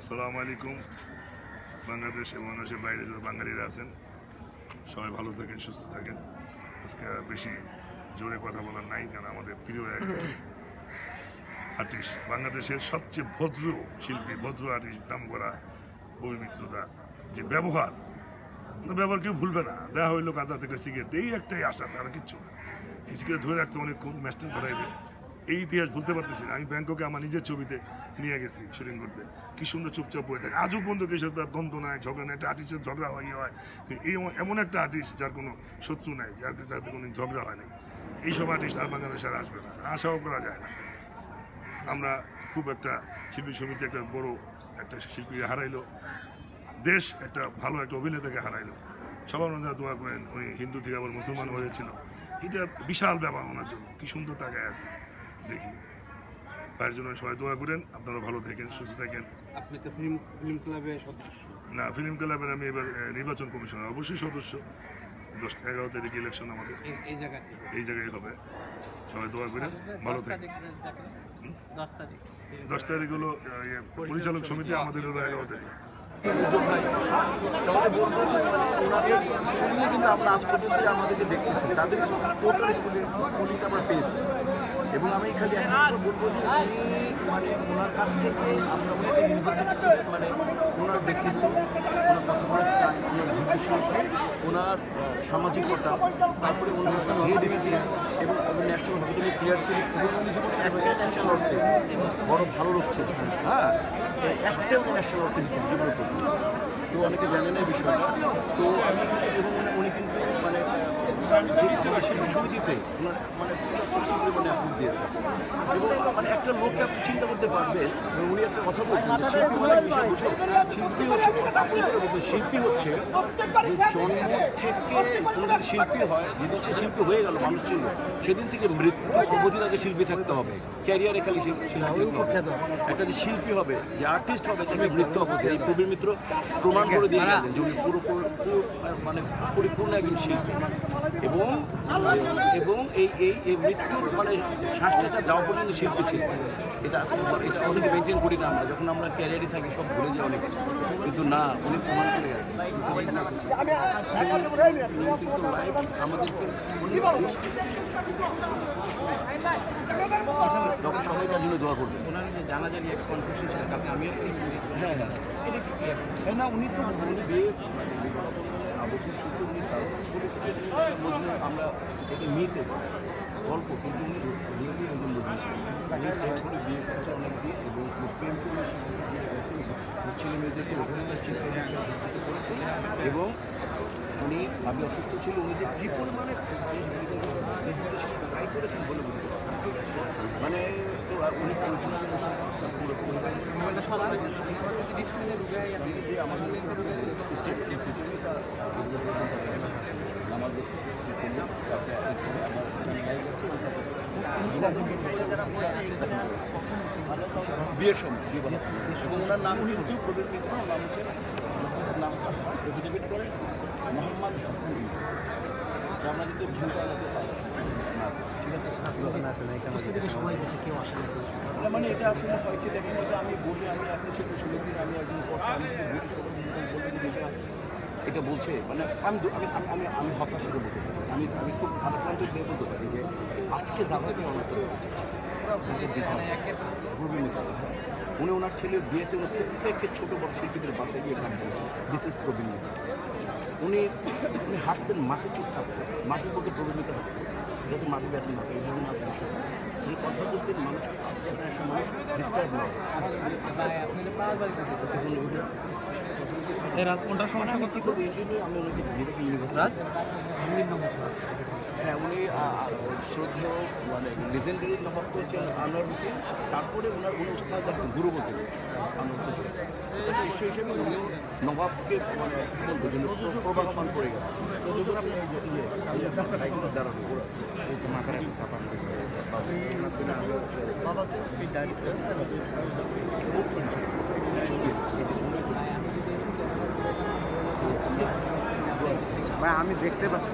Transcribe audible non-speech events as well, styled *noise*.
আসসালামু আলাইকুম। বাংলাদেশ এবং বাংলাদেশের বাইরে যারা বাঙালিরা আছেন সবাই ভালো থাকেন সুস্থ থাকেন। আজকে আর বেশি জোরে কথা বলার নাই কারণ আমাদের প্রিয় এক *laughs* আর্টিস্ট বাংলাদেশের সবচেয়ে ভদ্র শিল্পী ভদ্র আর্টিস্ট নাম করা পবিত্রতা যে ব্যবহার ব্যবহার কেউ ভুলবে না। দেখা হইল কাদা থেকে সিগারেট এই একটাই আশা তার কিচ্ছু না। এই সিগারেট ধরে রাখতে অনেকক্ষণ ম্যাচটা ধরাইবে। এই ইতিহাস ভুলতে পারতেছি না। আমি ব্যাংককে আমার নিজের ছবিতে নিয়ে গেছি শুটিং করতে। কি সুন্দর চুপচাপ বয়ে থাকে। আজও পর্যন্ত কিছু তার দ্বন্দ্ব নাই, ঝগড়া নাই, একটা আর্টিস্টের ঝগড়া হয় হয়। এই এমন- একটা আর্টিস্ট যার কোনো শত্রু নাই, যার যাতে কোনো ঝগড়া হয় নাই। এইসব আর্টিস্ট আর বাংলাদেশে আর আসবে না। আশাও করা যায় না। আমরা খুব একটা শিল্পী সমিতি একটা বড় একটা শিল্পী হারাইলো। দেশ একটা ভালো একটা অভিনেতাকে হারাইলো। সবার মধ্যে দোয়া করেন, উনি হিন্দু থেকে আবার মুসলমান হয়েছিল। এটা বিশাল ব্যাপার ওনার জন্য। কি সুন্দর তাকায় আছে। দেখি। তার জন্য সবাই দোয়া করেন আপনারা ভালো থাকেন সুস্থ থাকেন। আপনি তো ফিল্ম ফিল্ম ক্লাবে সদস্য। না ফিল্ম ক্লাবের আমি এবার নির্বাচন কমিশনার অবশ্যই সদস্য। দশ এগারো তারিখ ইলেকশন আমাদের। এই- জায়গাতে এই জায়গায় হবে। সবাই দোয়া করেন ভালো থাকেন। দশ তারিখ। দশ তারিখ হলো ইয়ে, পরিচালক সমিতি আমাদের হলো এগারো তারিখ। মানে ওনাদের স্কুলিংয়ে কিন্তু আমরা আজ পর্যন্ত আমাদেরকে দেখতেছি, তাদের টোটাল স্কুলিং, স্কুলিংটা আমরা পেয়েছি। এবং আমি খালি কথা বলব যে, উনি মানে ওনার কাছ থেকে আমরা উনি ইউনিভার্সিটি মানে ওনার ব্যক্তিত্ব, ওনার কথা বলার স্টাইল ওনার বুদ্ধিশীলতা ওনার সামাজিক সামাজিকতা তারপরে ওনার হেড স্কিল এবং ন্যাশনাল হকি প্লেয়ার ছিলেন এবং উনি জীবনে ন্যাশনাল অর্ড পেয়েছেন বড় ভালো লোক ছিল হ্যাঁ একটা উনি ন্যাশনাল অর্ড কিন্তু জীবনে তো অনেকে জানে না এই বিষয়টা। তো আমি এখানে এবং উনি- উনি কিন্তু মানে আহ, যে আমাদের শিল্পী সমিতিতে মানে যথেষ্ট পরিমাণে এফোর্ট দিয়েছে এবং মানে একটা লোককে আপনি চিন্তা করতে পারবেন যে উনি একটা কথা বলতেন যে শিল্পী মানে বিষয় বুঝো? শিল্পী হচ্ছে আপনি করে বলতেন শিল্পী হচ্ছে যে জন্ম থেকে কোনো শিল্পী হয় যেদিন সে শিল্পী হয়ে গেল মানুষ ছিল সেদিন থেকে মৃত্যু অবধি তাকে শিল্পী থাকতে হবে। ক্যারিয়ারে খালি শিল্পী। একটা যে শিল্পী হবে যে আর্টিস্ট হবে তাকে মৃত্যু অবধি। এই প্রবীর মিত্র প্রমাণ করে দিয়ে গেলেন যে উনি পুরো মানে পরিপূর্ণ একজন শিল্পী। এবং এবং এই এই মৃত্যুর মানে শ্বাসটা দেওয়া পর্যন্ত শিল্পী ছিল। এটা এটা অনেকে মেনটেন করি না আমরা। যখন আমরা ক্যারিয়ারে থাকি, সব ভুলে যাই অনেক। কিছু কিন্তু না উনি প্রমাণ করে গেছে। যখন সবাই তার জন্য দোয়া করবে ওনার যে জানাজা নিয়ে একটা কনফিউশন ছিল কালকে আমিও হ্যাঁ হ্যাঁ। হ্যাঁ না উনি তো উনি বিয়ে আবদ্ধ সূত্রে উনি বলেছিলেন আমরা এটা নিতে গল্প কিন্তু উনি রিয়েলি একজন মজনু উনি প্রেম করে বিয়ে করেছে অনেক দিন এবং প্রেম করে ছেলে মেয়েদেরকে অভিনেতা শিক্ষা এবং উনি আমি অসুস্থ ছিল উনি যে কী পরিমাণে ট্রাই করেছেন বলে বুঝতে মানে তো উনি পরিবার যে আমাদের সিস্টেম সেই সিস্টেমটা আমাদের যে বিয়ের সময় ওনার নাম কিন্তু ওনার নাম হচ্ছে নাম এফিডেভিট করেন মোহাম্মদ হাসান আমরা কিন্তু ঝুঁকা ঠিক আছে কেউ আসে না মানে এটা আসলে হয় কি দেখেন এটা আমি বলি আমি আপনি সেটা দিন আমি একজন কথা আমি বলি সবাই এটা বলছে মানে আমি আমি আমি আমি আমি হতাশ করে বলতে পারি। আমি আমি খুব ভালো প্রান্ত দিয়ে বলতে পারি যে আজকে দাদাকে অনেক করে উনি ওনার ছেলের বিয়েতে উনি প্রত্যেককে ছোটো বড় শিল্পীদের বাসায় গিয়ে গান করেছেন। This is Praveen Mitra. উনি উনি হাঁটতেন মাটি চুপচাপ মাটির মধ্যে প্রবীণিত হাঁটতেছেন যাতে মাটি ব্যথা না করে এইভাবে আস্তে আস্তে। উনি কথা বলতেন মানুষকে আস্তে আস্তে একটা মানুষ ডিস্টার্ব না হয়। তখন উনি- রাজকোনটার করব এই জন্যই আমি ওনাকে বিবেক ইউনিভার্সিটি হ্যাঁ উনি শ্রদ্ধেয় মানে লেজেন্ডারি নবাব হচ্ছেন আনোয়ার হোসেন। তারপরে ওনার উনি উস্তাদ গুরু বলতে আনোয়ার হোসেন চৌধুরী। হিসেবে উনি নবাবকে মানে কি বলব যে প্র- প্রবাহমান করে গেছে তো যখন আপনি ইয়ে, দাঁড়ানো মাথার একটা চাপা করে বাবু, ওনার জন্য আমি হচ্ছে বাবাকে এই ডায়েরিতে আমি দেখতে পাচ্ছি।